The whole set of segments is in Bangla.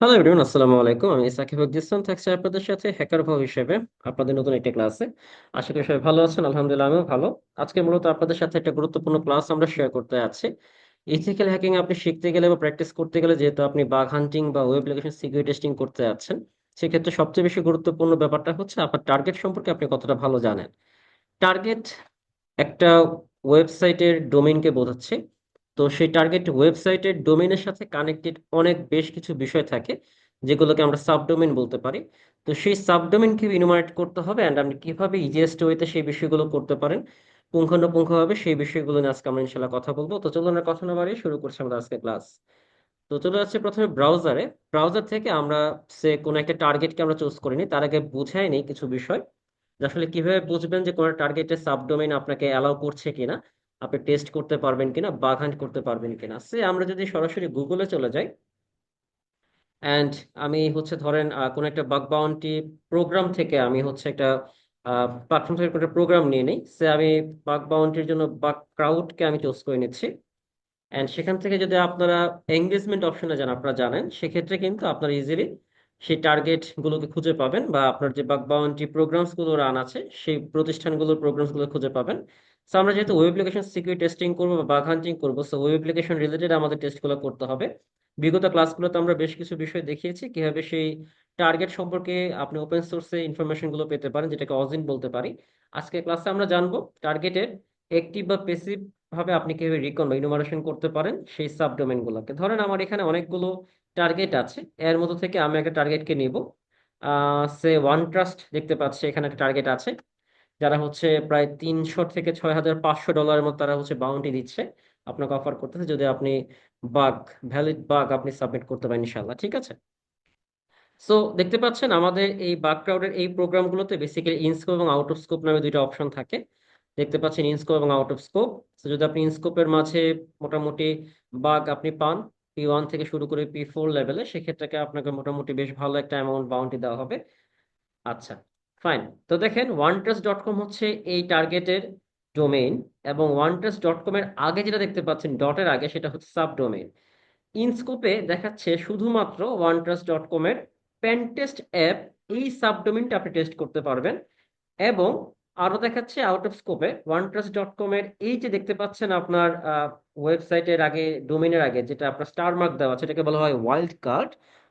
হ্যালো এভরিওয়ান আসসালামু আলাইকুম আমি সাকিব উদ্দিন থাকছি আপনাদের সাথে হ্যাকার ভাব হিসেবে আপনাদের নতুন একটা ক্লাসে আশা করি সবাই ভালো আছেন। আলহামদুলিল্লাহ, আমিও ভালো। আজকে মূলত আপনাদের সাথে একটা গুরুত্বপূর্ণ ক্লাস আমরা শেয়ার করতে যাচ্ছি। ইথিক্যাল হ্যাকিং আপনি শিখতে গেলে বা প্র্যাকটিস করতে গেলে যেহেতু আপনি বাগ হান্টিং বা ওয়েব অ্যাপ্লিকেশন সিকিউরিটি টেস্টিং করতে যাচ্ছেন, সেক্ষেত্রে সবচেয়ে বেশি গুরুত্বপূর্ণ ব্যাপারটা হচ্ছে আপনার টার্গেট সম্পর্কে আপনি কতটা ভালো জানেন। টার্গেট একটা ওয়েবসাইটের ডোমেইনকে বোঝাচ্ছে। তো সেই টার্গেট ওয়েবসাইটের ডোমেইনের সাথে কানেক্টেড অনেক বেশ কিছু বিষয় থাকে, যেগুলোকে আমরা সাবডোমেইন বলতে পারি। তো সেই সাবডোমেইনকে ইনুমারেট করতে হবে অ্যান্ড আপনি কীভাবে ইজিয়েস্ট ওয়েতে সেই বিষয়গুলো করতে পারেন, পুঙ্খানুপুঙ্খভাবে সেই বিষয়গুলো নিয়ে আজকে আমরা ইনশাল্লাহ কথা বলব। তো চলুন আমরা কথা না বাড়িয়ে শুরু করছি আমাদের আজকে ক্লাস তো চলে যাচ্ছে প্রথমে ব্রাউজারে ব্রাউজার থেকে আমরা সে কোনো একটা টার্গেটকে আমরা চুজ করিনি, তার আগে বুঝাই নেই কিছু বিষয়। আসলে কীভাবে বুঝবেন যে কোনো টার্গেটের সাবডোমেইন আপনাকে অ্যালাউ করছে কিনা। আপনি টেস্ট করতে পারবেন কিনা বাগ হান্ট করতে পারবেন কিনা। সে আমরা যদি সরাসরি গুগলে চলে যাই অ্যান্ড আমি হচ্ছে ধরেন কোনো একটা বাগ বাউন্টি প্রোগ্রাম থেকে আমি হচ্ছে একটা প্ল্যাটফর্ম থেকে একটা প্রোগ্রাম নিয়ে নিই। সে আমি বাগ বাউন্টির জন্য বাগ ক্রাউডকে আমি চুজ করে নিচ্ছি। অ্যান্ড সেখান থেকে যদি আপনারা এঙ্গেজমেন্ট অপশনে যান, আপনারা জানেন, সেক্ষেত্রে কিন্তু আপনারা ইজিলি সেই টার্গেট গুলোকে খুঁজে পাবেন বা আপনার যে বাগ বাউন্টি প্রোগ্রামসগুলো রান আছে, সেই প্রতিষ্ঠানগুলোর প্রোগ্রামসগুলো খুঁজে পাবেন। সো আমরা যেহেতু ওয়েব অ্যাপ্লিকেশন সিকিউরিটি টেস্টিং করব বা বাগ হান্টিং করব সো ওয়েব অ্যাপ্লিকেশন রিলেটেড আমাদের টেস্টগুলো করতে হবে। বিগত ক্লাসগুলোতে আমরা বেশ কিছু বিষয় দেখিয়েছি, কীভাবে সেই টার্গেট সম্পর্কে আপনি ওপেন সোর্সে ইনফরমেশনগুলো পেতে পারেন, যেটাকে অজিন বলতে পারি। আজকে ক্লাসে আমরা জানব টার্গেটের অ্যাক্টিভ বা পেসিভ ভাবে আপনি কীভাবে রিকন বা ইনুমারেশন করতে পারেন সেই সাবডোমেন গুলোকে। ধরেন আমার এখানে অনেকগুলো টার্গেট আছে, এর মধ্যে থেকে আমি একটা টার্গেটকে নিব। সে ওয়ান ট্রাস্ট দেখতে পাচ্ছি, এখানে একটা টার্গেট আছে। যারা হচ্ছে প্রায় তিনশো থেকে ছয় হাজার পাঁচশো ডলারের মতো তারা হচ্ছে বাউন্টি দিচ্ছে, আপনাকে অফার করতেছে যদি আপনি বাগ ভ্যালিড বাগ আপনি সাবমিট করতে পারেন ইনশাল্লাহ ঠিক আছে? সো দেখতে পাচ্ছেন আমাদের এই বাগ ক্রাউডের এই প্রোগ্রামগুলোতে বেসিক্যালি ইনস্কোপ এবং আউট অফ স্কোপ নামে দুইটা অপশন থাকে। দেখতে পাচ্ছেন ইনস্কোপ এবং আউট অফ স্কোপ যদি আপনি ইনস্কোপের মাঝে মোটামুটি বাগ আপনি পান পি ওয়ান থেকে শুরু করে পি ফোর লেভেলে সেক্ষেত্রে আপনাকে মোটামুটি বেশ ভালো একটা অ্যামাউন্ট বাউন্টি দেওয়া হবে। আচ্ছা ফাইন তো দেখেন ওয়ানট্রাস্ট ডট কম হচ্ছে এই টার্গেটের ডোমেইন এবং ওয়ানট্রাস্ট ডট কম এর আগে যেটা দেখতে পাচ্ছেন ডটের আগে, সেটা হচ্ছে সাব ডোমেইন ইনস্কোপে দেখাচ্ছে শুধুমাত্র ওয়ানট্রাস্ট ডট কম এর পেন টেস্ট অ্যাপ এই সাব সাবডোমেইনটা আপনি টেস্ট করতে পারবেন এবং আরও দেখাচ্ছে আউট অফ স্কোপে ওয়ানট্রাস্ট ডট কম এর এই যে দেখতে পাচ্ছেন আপনার ওয়েবসাইটের আগে ডোমেইনের আগে, যেটা আপনার স্টার মার্ক দেওয়া আছে, এটাকে বলা হয় ওয়াইল্ড কার্ড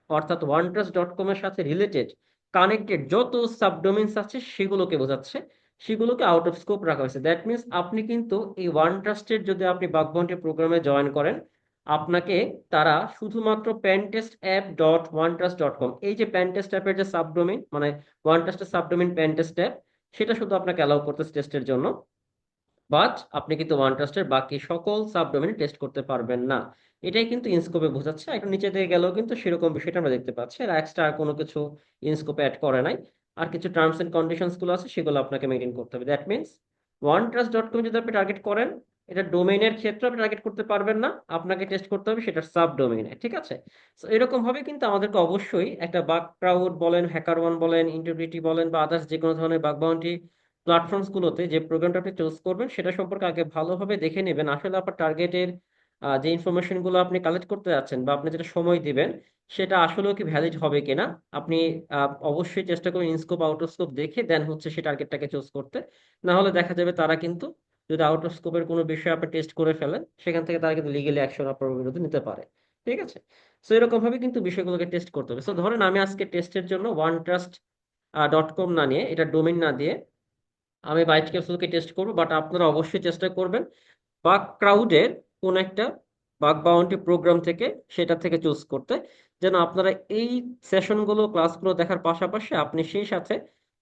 অর্থাৎ ওয়ানট্রাস্ট ডট কম এর সাথে রিলেটেড কানেক্টেড যত সাবডোমেন্স আছে সেগুলোকে বোঝাচ্ছে, সেগুলোকে আউট অফ স্কোপ রাখা হয়েছে। দ্যাট মিনস আপনি কিন্তু এই ওয়ান ট্রাস্টের যদি আপনি বাগ বাউন্টি প্রোগ্রামে জয়েন করেন, আপনাকে তারা শুধুমাত্র pentest app dot OneTrust dot com এই যে প্যান্টেস্ট অ্যাপের যে সাবডোমিন মানে ওয়ান ট্রাস্টের সাবডোমিন প্যানটেস্ট অ্যাপ সেটা শুধু আপনাকে অ্যালাউ করতেছে টেস্টের জন্য। বাট আপনি কিন্তু ওয়ান ট্রাস্টের বাকি সকল সাবডোমেইন টেস্ট করতে পারবেন না। এটাই কিন্তু ইনস্কোপে বোঝাচ্ছে। একটু নিচে দিকে গেলেও কিন্তু সেরকম বিষয়টা আমরা দেখতে পাচ্ছি। আর এক্সট্রা কোনো কিছু ইনস্কোপে অ্যাড করে নাই। আর কিছু টার্মস এন্ড কন্ডিশনসগুলো আছে, সেগুলো আপনাকে মেনটেন করতে হবে। That means OneTrust dot com যদি আপনি টার্গেট করেন, এটা ডোমেইনের ক্ষেত্রে আপনি টার্গেট করতে পারবেন না। আপনাকে টেস্ট করতে হবে সেটার সাব ডোমেইনে ঠিক আছে? তো এরকম ভাবে কিন্তু আমাদেরকে অবশ্যই একটা বাগ ক্রাউড বলেন হ্যাকার ওয়ান বলেন ইন্টিগ্রিটি বলেন বা আদার্স যে কোনো ধরনের বাগ বাউন্টি প্ল্যাটফর্মস গুলোতে যে প্রোগ্রামটা আপনি চুজ করবেন, সেটা সম্পর্কে আগে ভালোভাবে দেখে নেবেন। আসলে আপনার টার্গেটের যে ইনফরমেশনগুলো আপনি কালেক্ট করতে যাচ্ছেন বা আপনি যেটা সময় দিবেন, সেটা আসলেও কি ভ্যালিড হবে কিনা, আপনি অবশ্যই চেষ্টা করুন ইনস্কোপ আউট অফ স্কোপ দেখে দেন হচ্ছে সেই টার্গেটটাকে চুজ করতে। না হলে দেখা যাবে তারা কিন্তু যদি আউট অফ স্কোপের কোনো বিষয় আপনি টেস্ট করে ফেলেন, সেখান থেকে তারা কিন্তু লিগেলি অ্যাকশন আপনার বিরুদ্ধে নিতে পারে। ঠিক আছে? সো এরকম ভাবে কিন্তু বিষয়গুলোকে টেস্ট করতে হবে। সো ধরেন আমি আজকে টেস্টের জন্য ওয়ান ট্রাস্ট ডট কম না নিয়ে, এটা ডোমেন না দিয়ে আমি বাইট ক্যাপসুলকে টেস্ট করব বাট আপনারা অবশ্যই চেষ্টা করবেন। বাগ ক্রাউডের কোন একটা বাগ বাউন্টি প্রোগ্রাম থেকে সেটা থেকে চুজ করতে। যেন আপনারা এই সেশনগুলো ক্লাসগুলো দেখার পাশাপাশি আপনি সেই সাথে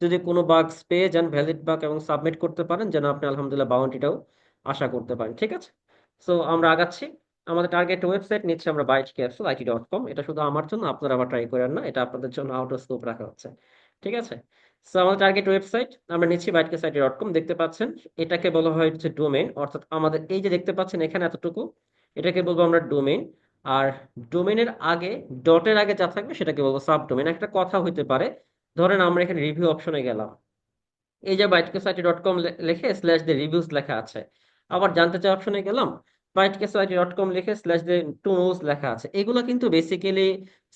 যদি কোনো বাগস পেয়ে যান ভ্যালিড বাগ এবং সাবমিট করতে পারেন, যেন আপনি আলহামদুলিল্লাহ বাউন্টিটাও আশা করতে পারেন, ঠিক আছে? সো আমরা আগাচ্ছি। আমাদের টার্গেট ওয়েবসাইট নিচ্ছে আমরা byte capsule IT dot com এটা শুধু আমার জন্য, আপনারা আবার ট্রাই করেন না, এটা আপনাদের জন্য আউট অফ স্কোপ রাখা হচ্ছে, ঠিক আছে? সো আমাদের টার্গেট ওয়েবসাইট আমরা নিচ্ছি বাইটকে সাইটে ডট কম দেখতে পাচ্ছেন, এটাকে বলা হয় হচ্ছে ডোমেইন অর্থাৎ আমাদের এই যে দেখতে পাচ্ছেন এখানে এতটুকু, এটাকে বলব আমরা ডোমেইন আর ডোমেইনের আগে ডটের আগে যা থাকবে সেটাকে বলব সাব ডোমেইন একটা কথা হইতে পারে, ধরেন আমরা এখানে রিভিউ অপশনে গেলাম, এই যে বাইটকে সাইটে ডট কম লিখে স্ল্যাশ দিয়ে রিভিউস লেখা আছে, আবার জানতে চাই অপশনে গেলাম বাইটকেসআইটি ডট কম লিখে স্ল্যাশ দিয়ে টু নোজ লেখা আছে। এগুলো কিন্তু বেসিক্যালি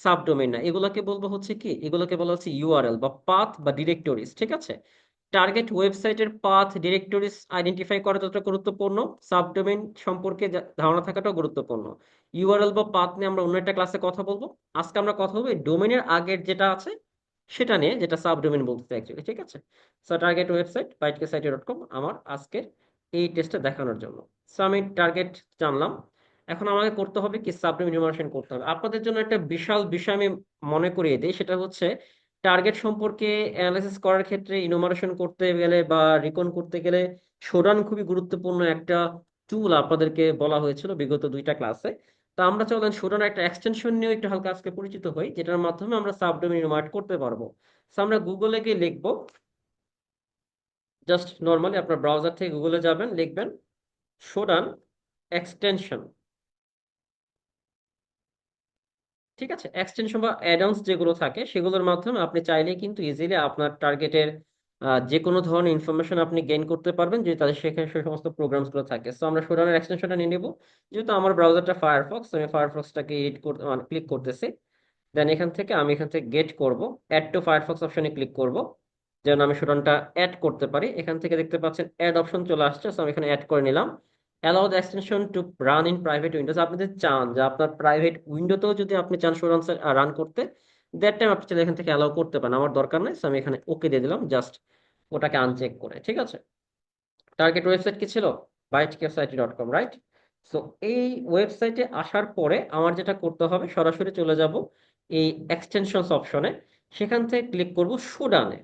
সাবডোমেইন না। এগুলোকে বলব হচ্ছে কি? এগুলোকে বলা হচ্ছে ইউআরএল বা পাথ বা ডিরেক্টরিজ ঠিক আছে? টার্গেট ওয়েবসাইটের পাথ ডিরেক্টরিজ আইডেন্টিফাই করা যতটা গুরুত্বপূর্ণ সাবডোমেইন সম্পর্কে ধারণা থাকাটাও গুরুত্বপূর্ণ। ইউআরএল বা পাথ নিয়ে আমরা অন্য একটা ক্লাসে কথা বলব। আজকে আমরা কথা বলব এই ডোমেনের আগের যেটা আছে, সেটা নিয়ে, যেটা সাবডোমেইন বলতে অ্যাকচুয়ালি ঠিক আছে? So target website bytecapsuleit dot com আমার আজকের এই টেস্টটা দেখানোর জন্য। সো আমি টার্গেট জানলাম। এখন আমাকে করতে হবে কি সাবডোমেইন ইনফরমেশন করতে হবে। আপনাদের জন্য একটা বিশাল বিষয় আমি মনে করিয়ে দিই। সেটা হচ্ছে টার্গেট সম্পর্কে অ্যানালাইসিস করার ক্ষেত্রে ইনুমারেশন করতে গেলে বা রিকন করতে গেলে শোডান খুবই গুরুত্বপূর্ণ একটা টুল আপনাদেরকে বলা হয়েছিল বিগত দুইটা ক্লাসে তো আমরা চলেন শোডান একটা এক্সটেনশন নিয়ে একটু হালকা আজকে পরিচিত হই, যেটার মাধ্যমে আমরা সাবডোমেইন ইনুমারেট করতে পারব। আমরা গুগলে গিয়ে লিখব। জাস্ট নর্মালি আপনার ব্রাউজার থেকে গুগলে যাবেন, লিখবেন। শোডান এক্সটেনশন ঠিক আছে? এক্সটেনশন বা অ্যাডাউন্স যেগুলো থাকে, সেগুলোর মাধ্যমে আপনি চাইলে কিন্তু ইজিলি আপনার টার্গেটের যে কোনো ধরনের ইনফরমেশন আপনি গেইন করতে পারবেন যদি তাদের সেখানে সেই সমস্ত প্রোগ্রামসগুলো থাকে। সো আমরা শোডানের এক্সটেনশনটা নিয়ে নেব। যেহেতু আমার ব্রাউজারটা ফায়ারফক্স আমি ফায়ারফক্সটাকে এডিট করতে মানে ক্লিক করতেছি। দেন এখান থেকে আমি এখান থেকে গেট করব। অ্যাড টু ফায়ারফক্স অপশনে ক্লিক করব। যেন আমি শোডানটা অ্যাড করতে পারি। এখান থেকে দেখতে পাচ্ছেন অ্যাড অপশন চলে আসছে সো আমি এখানে অ্যাড করে নিলাম। Allow the extension to run in private windows আপনি যদি চান যে আপনার প্রাইভেট উইন্ডোতেও যদি আপনি চান শোডান রান করতে দ্যাট টাইম আপনি চাইলে এখান থেকে অ্যালাউ করতে পারেন। আমার দরকার নেই সো আমি এখানে ওকে দিয়ে দিলাম জাস্ট ওটাকে আনচেক করে, ঠিক আছে? টার্গেট ওয়েবসাইট কি ছিল? Byte bytecapsuleit dot com right so এই ওয়েবসাইটে আসার পরে আমার যেটা করতে হবে, সরাসরি চলে যাব এই এক্সটেনশনস অপশনে সেখান থেকে ক্লিক করব শোডানে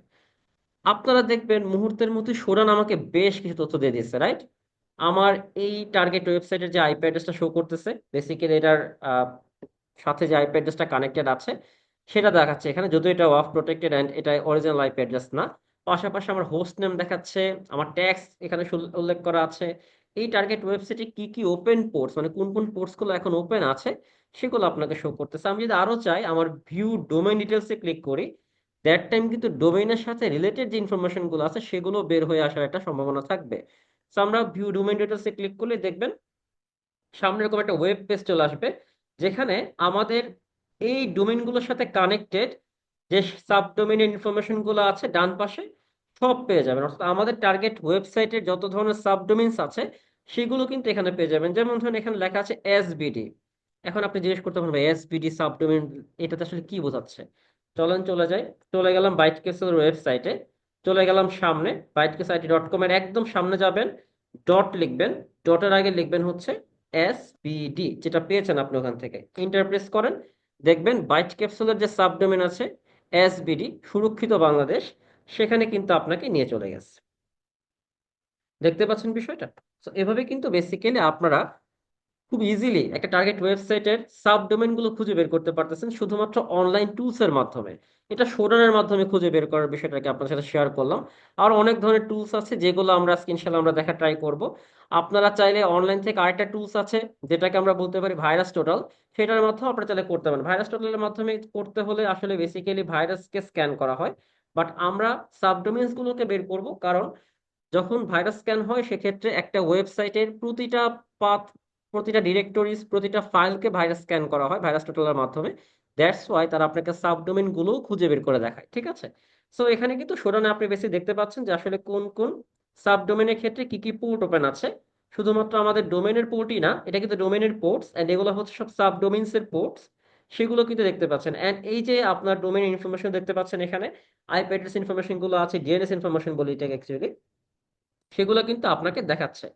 আপনারা দেখবেন মুহূর্তের মধ্যে সোরান আমাকে বেশ কিছু তথ্য দিয়ে দিয়েছে রাইট আমার এই টার্গেট ওয়েবসাইটের যে আইপি অ্যাড্রেসটা শো করতেছে বেসিক্যালি এটার সাথে যে আইপি অ্যাড্রেসটা কানেক্টেড আছে, সেটা দেখাচ্ছে এখানে, যদিও এটা ওয়াফ প্রোটেক্টেড অ্যান্ড এটা অরিজিনাল আইপি অ্যাড্রেস না। পাশাপাশি আমার হোস্ট নেম দেখাচ্ছে, আমার ট্যাক্স এখানে উল্লেখ করা আছে। এই টার্গেট ওয়েবসাইটে কি কি ওপেন পোর্টস মানে কোন কোন পোর্টসগুলো এখন ওপেন আছে, সেগুলো আপনাকে শো করতেছে। আমি যদি আরও চাই, আমার ভিউ ডোমেন ডিটেলসে ক্লিক করি দ্যাট টাইম কিন্তু ডোমেইনের সাথে রিলেটেড যে ইনফরমেশনগুলো আছে, সেগুলো বের হয়ে আসার একটা সম্ভাবনা থাকবে। সো আমরা ভিউ ডোমেইন ডিটেলসে ক্লিক করলে দেখবেন, সামনে এরকম একটা ওয়েব পেজ চলে আসবে, যেখানে আমাদের এই ডোমেইনগুলোর সাথে কানেক্টেড যে সাবডোমেইনের ইনফরমেশনগুলো আছে, ডান পাশে সব পেয়ে যাবেন। অর্থাৎ আমাদের টার্গেট ওয়েবসাইটের যত ধরনের সাবডোমেইনস আছে, সেগুলো কিন্তু এখানে পেয়ে যাবেন। যেমন ধরুন এখানে লেখা আছে এসবিডি এখন আপনি জিজ্ঞেস করতে পারবেন এসবিডি সাবডোমেইন এটাতে আসলে কি বোঝাচ্ছে? চলেন চলে যাই। চলে গেলাম বাইট বাইটকেসের ওয়েবসাইটে চলে গেলাম সামনে। বাইটকেসাইটি ডট কম এর একদম সামনে যাবেন। ডট লিখবেন। ডটের আগে লিখবেন হচ্ছে এস বিডি যেটা পেয়েছেন আপনি ওখান থেকে। ইন্টারপ্রেস করেন। দেখবেন বাইট ক্যাপসুলের যে সাবডোমেন আছে এস বিডি সুরক্ষিত বাংলাদেশ, সেখানে কিন্তু আপনাকে নিয়ে চলে গেছে। দেখতে পাচ্ছেন বিষয়টা? তো এভাবে কিন্তু বেসিক্যালি আপনারা খুব ইজিলি একটা টার্গেট ওয়েবসাইটের সাবডোমেনগুলো খুঁজে বের করতে পারতেছেন শুধুমাত্র অনলাইন টুলস এর মাধ্যমে। এটা শোডানের মাধ্যমে খুঁজে বের করার বিষয়টাকে আপনার সাথে শেয়ার করলাম। আর অনেক ধরনের টুলস আছে যেগুলো আমরা আজকে আমরা দেখা ট্রাই করব। আপনারা চাইলে অনলাইন থেকে আরেকটা টুলস আছে যেটাকে আমরা বলতে পারি ভাইরাস টোটাল সেটার মাধ্যমে আপনারা চাইলে করতে পারেন। ভাইরাস টোটালের মাধ্যমে করতে হলে আসলে বেসিক্যালি ভাইরাসকে স্ক্যান করা হয়। বাট আমরা সাবডোমেন্স গুলোকে বের করব কারণ যখন ভাইরাস স্ক্যান হয় সেক্ষেত্রে একটা ওয়েবসাইটের প্রতিটা পাথ প্রতিটা ডিরেক্টরিজ প্রতিটা ফাইলকে ভাইরাস স্ক্যান করা হয় ভাইরাস টোটালের মাধ্যমে। দ্যাটস ওয়াই তারা আপনাকে সাবডোমেন গুলোও খুঁজে বের করে দেখায়, ঠিক আছে? সো এখানে কিন্তু শোডানে আপনি বেশি দেখতে পাচ্ছেন যে আসলে কোন কোন সাবডোমেনের ক্ষেত্রে কি কি পোর্ট ওপেন আছে। শুধুমাত্র আমাদের ডোমেনের পোর্টই না, এটা কিন্তু ডোমেনের পোর্টস এন্ড এগুলো হচ্ছে সব সাবডোমেইনস এর পোর্টস সেগুলো কিন্তু দেখতে পাচ্ছেন। এন্ড এই যে আপনার ডোমেন ইনফরমেশন দেখতে পাচ্ছেন এখানে আইপি অ্যাড্রেস ইনফরমেশনগুলো আছে ডিএনএস ইনফরমেশন বলি এটাকে অ্যাকচুয়ালি সেগুলো কিন্তু আপনাকে দেখাচ্ছে।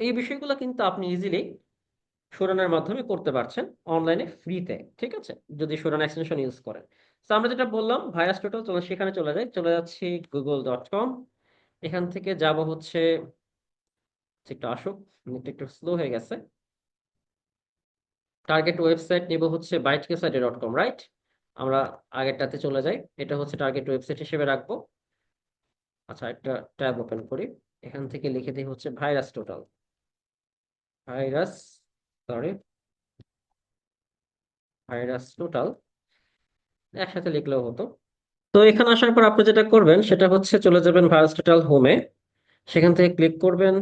এই বিষয়গুলো কিন্তু আপনি ইজিলি শোডানের মাধ্যমে করতে পারছেন অনলাইনে ফ্রিতে, ঠিক আছে? যদি শোডান এক্সটেনশন ইউজ করেন। তো আমরা যেটা বললাম ভাইরাস টোটাল চলো সেখানে চলে যাই। চলে যাচ্ছি গুগল ডট কম এখান থেকে যাব হচ্ছে, একটু আসুক একটু স্লো হয়ে গেছে। টার্গেট ওয়েবসাইট নিব হচ্ছে বাইটকেসাইটে ডট কম রাইট আমরা আগেরটাতে চলে যাই। এটা হচ্ছে টার্গেট ওয়েবসাইট হিসেবে রাখব। আচ্ছা একটা ট্যাব ওপেন করি। এখান থেকে লিখে দিই হচ্ছে VirusTotal virus sorry VirusTotal একসাথে লিখলেও হতো। তো এখানে আসার পর আপনি যেটা করবেন, সেটা হচ্ছে চলে যাবেন ভাইরাস টোটাল হোমে সেখান থেকে ক্লিক করবেন।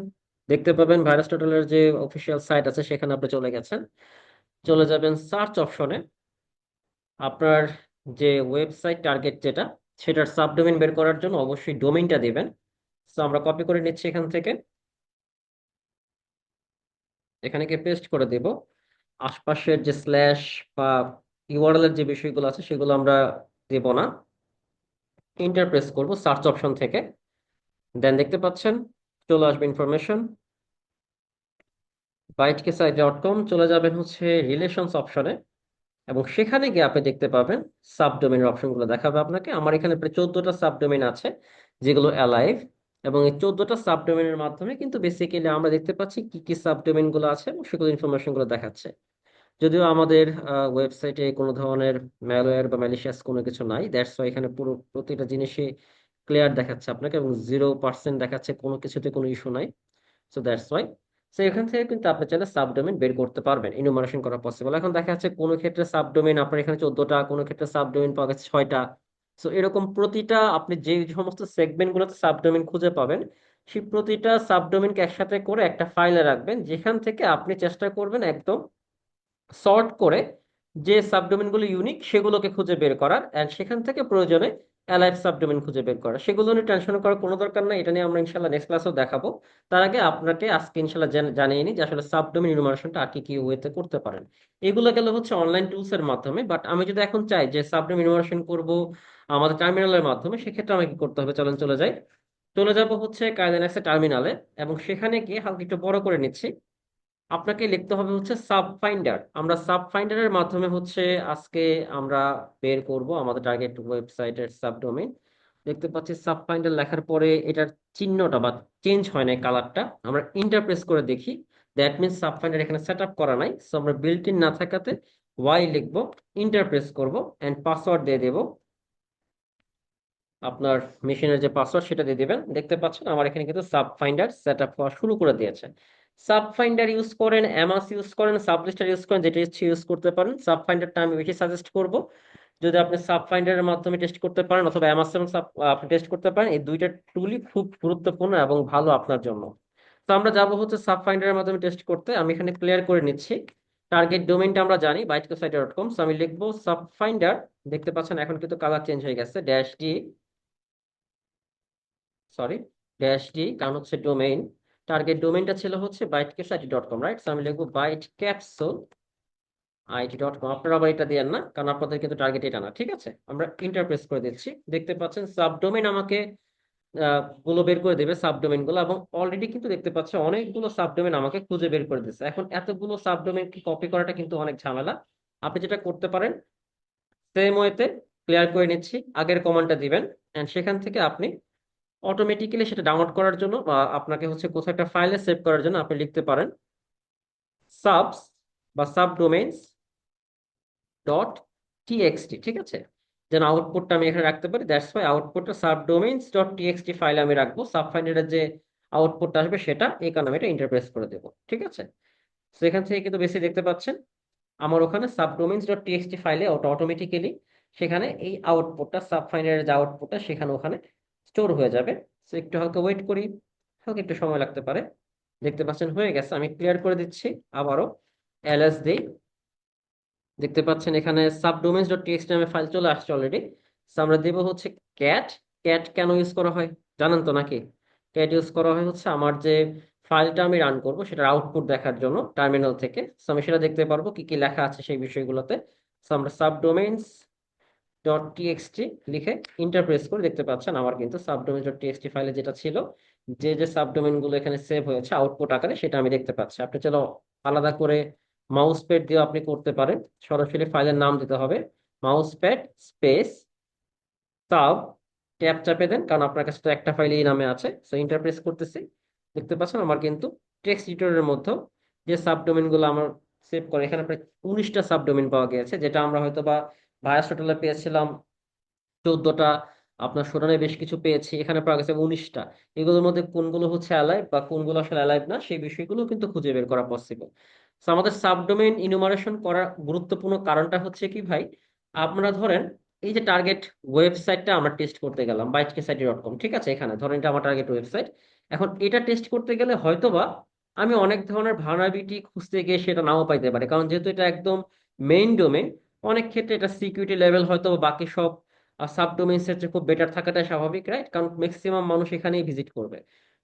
দেখতে পাবেন ভাইরাস টোটালের যে অফিসিয়াল সাইট আছে, সেখানে আপনি চলে গেছেন। চলে যাবেন সার্চ অপশনে আপনার যে ওয়েবসাইট টার্গেট যেটা, সেটার সাবডোমেইন বের করার জন্য অবশ্যই ডোমেইনটা দিবেন। তো আমরা কপি করে নিচ্ছি এখান থেকে। এখানে গিয়ে পেস্ট করে দেব। আশপাশের যে স্ল্যাশ বা ইউআরএল এর যে বিষয়গুলো আছে, সেগুলো আমরা দেব না। ইন্টার প্রেস করব সার্চ অপশন থেকে। দেন দেখতে পাচ্ছেন, চলে আসবে ইনফরমেশন বাইটকেসাই ডট কম চলে যাবেন হচ্ছে রিলেশনস অপশনে এবং সেখানে গিয়ে আপনি দেখতে পাবেন সাবডোমেনের অপশনগুলো দেখাবে আপনাকে। আমার এখানে প্রায় চোদ্দটা সাবডোমেন আছে, যেগুলো অ্যালাইভ এবং এই চোদ্দটা সাবডোমেনের মাধ্যমে কিন্তু বেসিক্যালি আমরা দেখতে পাচ্ছি কি কি সাবডোমেনগুলো আছে এবং সেগুলো ইনফরমেশনগুলো দেখাচ্ছে। যদিও আমাদের ওয়েবসাইটে কোনো ধরনের ম্যালওয়্যার বা ম্যালিশিয়াস কোনো কিছু নাই দ্যাটস ওয়াই এখানে পুরো প্রতিটা জিনিসই ক্লিয়ার দেখাচ্ছে আপনাকে এবং জিরো পার্সেন্ট দেখাচ্ছে কোনো কিছুতে কোনো ইস্যু নাই। সো দ্যাটস ওয়াই সো এখান থেকে কিন্তু আপনি চাইলে সাবডোমেন বের করতে পারবেন ইনুমারেশন করা পসিবল এখন দেখা যাচ্ছে কোনো ক্ষেত্রে সাবডোমেন আপনার এখানে চোদ্দটা, কোনো ক্ষেত্রে সাবডোমেন পাওয়া গেছে ছয়টা। সো এরকম প্রতিটা আপনি যে সমস্ত সেগমেন্ট গুলোতে সাবডোমেন খুঁজে পাবেন, সেই প্রতিটা সাবডোমেনকে একসাথে করে একটা ফাইলে রাখবেন, যেখান থেকে আপনি চেষ্টা করবেন একদম সর্ট করে যে সাবডোমেনগুলো ইউনিক সেগুলোকে খুঁজে বের করার অ্যান্ড সেখান থেকে প্রয়োজনে অ্যালাইভ সাবডোমেন খুঁজে বের করা। সেগুলো নিয়ে টেনশন করার কোনো দরকার নাই, এটা নিয়ে আমরা ইনশাল্লাহ নেক্সট ক্লাসেও দেখাবো। তার আগে আপনাকে আজকে ইনশাল্লাহ জানিয়ে নিই যে আসলে সাবডোমেন ইনুমারেশনটা আর কি কি ওয়েতে করতে পারেন। এগুলো গেলে হচ্ছে অনলাইন টুলস এর মাধ্যমে বাট আমি যদি এখন চাই যে সাবডোমেন ইনুমারেশন করব আমাদের টার্মিনালের মাধ্যমে, সেক্ষেত্রে আমাকে কি করতে হবে? চলেন, চলে যাই। চলে যাব হচ্ছে কাইডেনাক্সের টার্মিনালে এবং সেখানে গিয়ে হালকা একটু বড় করে নিচ্ছি। আপনাকে লিখতে হবে হচ্ছে সাব ফাইন্ডার আমরা সাব ফাইন্ডারের মাধ্যমে হচ্ছে আজকে আমরা বের করব আমাদের টার্গেট ওয়েবসাইটের সাবডোমেইন দেখতে পাচ্ছি সাব ফাইন্ডার লেখার পরে এটার চিহ্নটা বা চেঞ্জ হয় না কালারটা আমরা ইন্টারপ্রেস করে দেখি। দ্যাট মিনস সাব ফাইন্ডার এখানে সেট আপ করা নাই। সো আমরা বিল্ট ইন না থাকাতে ওয়াই লিখব ইন্টারপ্রেস করব এন্ড পাসওয়ার্ড দিয়ে দেব। আপনার মেশিনের যে পাসওয়ার্ড সেটা দিয়ে দিবেন। দেখতে পাচ্ছেন আমার এখানে কিন্তু সাব ফাইন্ডার সেট আপ হওয়া শুরু করে দিয়েছে। সাব ফাইন্ডার ইউজ করেন অ্যামাস ইউজ করেন সাবলিস্টার ইউজ করেন, যেটা ইচ্ছে ইউজ করতে পারেন। সাবফাইন্ডারটা আমি বেশি সাজেস্ট করব। যদি আপনি সাবফাইন্ডারের মাধ্যমে টেস্ট করতে পারেন অথবা অ্যামাজন আপনি টেস্ট করতে পারেন, এই দুইটা টুলই খুব গুরুত্বপূর্ণ এবং ভালো আপনার জন্য। তো আমরা যাব হচ্ছে সাবফাইন্ডারের মাধ্যমে টেস্ট করতে। আমি এখানে ক্লিয়ার করে নিচ্ছি। টার্গেট ডোমেইনটা আমরা জানি বাইটকোসাইট ডট কম সো আমি লিখব সাবফাইন্ডার দেখতে পাচ্ছেন এখন কিন্তু কালার চেঞ্জ হয়ে গেছে। Dash D sorry dash D কারণ হচ্ছে ডোমেইন টার্গেট ডোমেইনটা ছিল হচ্ছে byte capsule dot com right আমি লিখব বাইট ডট কম আপনারা আবার এটা দেন না, কারণ আপনাদের কিন্তু টার্গেট এটা না, ঠিক আছে? আমরা ইন্টারপ্রেস করে দিচ্ছি। দেখতে পাচ্ছেন সাবডোমেইন আমাকে গুলো বের করে দেবে সাবডোমেইনগুলো, এবং অলরেডি কিন্তু দেখতে পাচ্ছি অনেকগুলো সাবডোমেইন আমাকে খুঁজে বের করে দিচ্ছে এখন এতগুলো সাবডোমেইন কি কপি করাটা কিন্তু অনেক ঝামেলা। আপনি যেটা করতে পারেন সেম ওয়েতে ক্লিয়ার করে নিচ্ছি, আগের কমান্ডটা দিবেন এন্ড সেখান থেকে আপনি অটোমেটিক্যালি সেটা ডাউনলোড করার জন্য বা আপনাকে হচ্ছে কোথাও একটা ফাইলে সেভ করার জন্য আপনি লিখতে পারেন সাবস বা সাব ডোমেইনস ডট টিএক্সটি ঠিক আছে? যেন আউটপুটটা আমি এখানে রাখতে পারি দ্যাটস ওয়াই আউটপুটটা সাব ডোমেইনস ডট টিএক্সটি ফাইলে আমি রাখব সাব ফাইন্ডারের যে আউটপুটটা আসবে সেটা এই কারণে আমি এটা ইন্টারপ্রেস করে দেবো, ঠিক আছে? তো এখান থেকে কিন্তু বেশি দেখতে পাচ্ছেন, আমার ওখানে সাব ডোমেইনস ডট টিএক্সটি ফাইলে অটোমেটিক্যালি সেখানে এই আউটপুটটা সাব ফাইন্ডারের যে আউটপুটটা সেখানে ওখানে স্টোর হয়ে যাবে। সো একটু হালকা ওয়েট করি। হালকা একটু সময় লাগতে পারে। দেখতে পাচ্ছেন, হয়ে গেছে। আমি ক্লিয়ার করে দিচ্ছি আবারও। এলএস দিই দেখতে পাচ্ছেন, এখানে সাবডোমেন্স ডট টিএক্সটি নামে ফাইল চলে আসছে অলরেডি আমরা দেব হচ্ছে ক্যাট ক্যাট কেন ইউজ করা হয়? জানেন তো নাকি? ক্যাট ইউজ করা হয় হচ্ছে আমার যে ফাইলটা আমি রান করব, সেটার আউটপুট দেখার জন্য টার্মিনাল থেকে। সো আমি সেটা দেখতে পারব কি কি লেখা আছে সেই বিষয়গুলোতে। সো আমরা সাবডোমেন্স ডট টিএক্সটি লিখে ইন্টারপ্রেস করে দেখতে পাচ্ছেন, আমার কিন্তু সাবডোমেন ডট টিএক্সটি ফাইলে যেটা ছিল, যে যে সাবডোমেনগুলো এখানে সেভ হয়েছে আউটপুট আকারে সেটা আমি দেখতে পাচ্ছি। আপনি চলো আলাদা করে মাউস প্যাড দিয়ে আপনি করতে পারেন। সরাসরি ফাইলের নাম দিতে হবে। Mouse pad space sub tap চাপে দেন, কারণ আপনার কাছে তো একটা ফাইল এই নামে আছে। সো ইন্টারপ্রেস করতেছি। দেখতে পাচ্ছেন আমার কিন্তু টেক্সট এডিটরের মধ্যে যে সাবডোমেনগুলো আমার সেভ করে, এখানে প্রায় উনিশটা সাবডোমেন পাওয়া গিয়েছে, যেটা আমরা হয়তো বা ভায়াস টোটালে পেয়েছিলাম চোদ্দটা, আপনার সোডানে বেশ কিছু পেয়েছি, এখানে পাওয়া গেছে উনিশটা। এগুলোর মধ্যে কোনগুলো হচ্ছে অ্যালাইভ বা কোনগুলো আসলে অ্যালাইভ না, সেই বিষয়গুলো কিন্তু খুঁজে বের করা পসিবল তো আমাদের সাবডোমেইন ইনুমারেশন করার গুরুত্বপূর্ণ কারণটা হচ্ছে কি ভাই? আপনারা ধরেন, এই যে টার্গেট ওয়েবসাইটটা আমরা টেস্ট করতে গেলাম বাইটকে সাইট ডট কম ঠিক আছে? এখানে ধরেন এটা আমার টার্গেট ওয়েবসাইট এখন এটা টেস্ট করতে গেলে হয়তোবা আমি অনেক ধরনের ভার্নাবিলিটি খুঁজতে গিয়ে সেটা নাও পাইতে পারে, কারণ যেহেতু এটা একদম মেইন ডোমেন অনেক ক্ষেত্রে এটা সিকিউরিটি লেভেল হয়তো বাকি সব সাব ডোমেইনসের চেয়ে খুব বেটার থাকাটাই স্বাভাবিক রাইট কারণ ম্যাক্সিমাম মানুষ এখানেই ভিজিট করবে।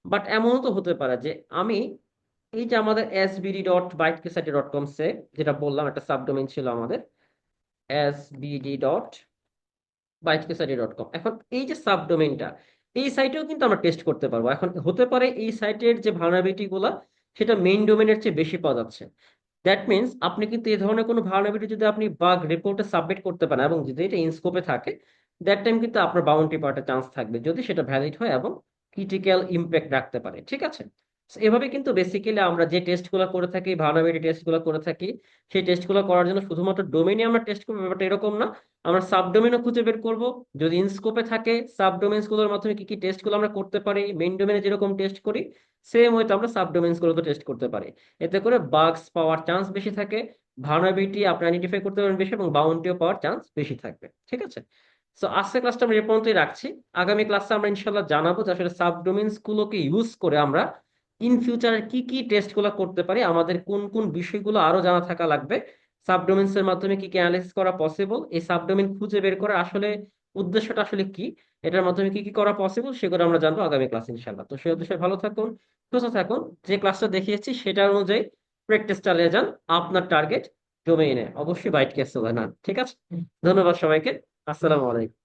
বাট এমনও তো হতে পারে যে আমি এই যে আমাদের এসবিডি ডট বাইটকেসাইটি ডট কম সে যেটা বললাম একটা সাবডোমেইন ছিল আমাদের এসবিডি ডট বাইটকেসাইটি ডট কম এখন এই যে সাবডোমেইনটা এই সাইটেও কিন্তু আমরা টেস্ট করতে পারব। এখন হতে পারে এই সাইটের যে ভালনারেবিলিটি গুলা, সেটা মেইন ডোমেনের চেয়ে বেশি পাওয়া যাচ্ছে। দ্যাট মিনস আপনি কিন্তু এই ধরনের কোনো ভালনারেবিলিটি যদি আপনি বাগ রিপোর্টে সাবমিট করতে পারেন এবং যদি এটা ইনস্কোপে থাকে দ্যাট টাইম কিন্তু আপনার বাউন্টি পাওয়ার চান্স থাকবে যদি সেটা ভ্যালিড হয় এবং ক্রিটিক্যাল ইম্প্যাক্ট রাখতে পারে, ঠিক আছে? এভাবে কিন্তু বেসিক্যালি আমরা যে টেস্টগুলো করে থাকি ভার্নাবিলিটি টেস্টগুলো করে থাকি, সেই টেস্টগুলো করার জন্য শুধুমাত্র ডোমেইনে আমরা টেস্ট করব, ব্যাপারটা এরকম না। আমরা সাবডোমেনও খুঁজে বের করব। যদি ইনস্কোপে থাকে সাবডোমেন্সগুলোর মাধ্যমে কি কি টেস্টগুলো আমরা করতে পারি মেইন ডোমেনে যেরকম টেস্ট করি সেম ওয়েতে আমরা সাবডোমেন্স গুলোতে টেস্ট করতে পারি। এতে করে বাগস পাওয়ার চান্স বেশি থাকে ভার্নাবিলিটি আপনি আইডেন্টিফাই করতে পারবেন বেশি এবং বাউন্টিও পাওয়ার চান্স বেশি থাকবে, ঠিক আছে? সো আজকের ক্লাসটা আমরা এ পর্যন্তই রাখছি। আগামী ক্লাসে আমরা ইনশাল্লাহ জানাব যে আসলে সাবডোমেন্স গুলোকে ইউজ করে আমরা ইন ফিউচারে কি কি টেস্টগুলো করতে পারি, আমাদের কোন কোন বিষয়গুলো আরও জানা থাকা লাগবে। সাবডোমেন্স এর মাধ্যমে কি কি অ্যানালাইসিস করা পসিবল এই সাবডোমেন খুঁজে বের করার আসলে উদ্দেশ্যটা আসলে কি? এটার মাধ্যমে কি কি করা পসিবল সেগুলো আমরা জানব আগামী ক্লাস ইনশাল্লাহ তো সেই উদ্দেশ্যে ভালো থাকুন সুস্থ থাকুন। যে ক্লাসটা দেখিয়েছি সেটা অনুযায়ী প্র্যাকটিস চালিয়ে যান আপনার টার্গেট ডোমেইনে অবশ্যই বাইট কেস না ঠিক আছে? ধন্যবাদ সবাইকে আসসালামু আলাইকুম।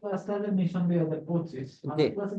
ক্লাসটা পঁচিশ। জি। ক্লাসে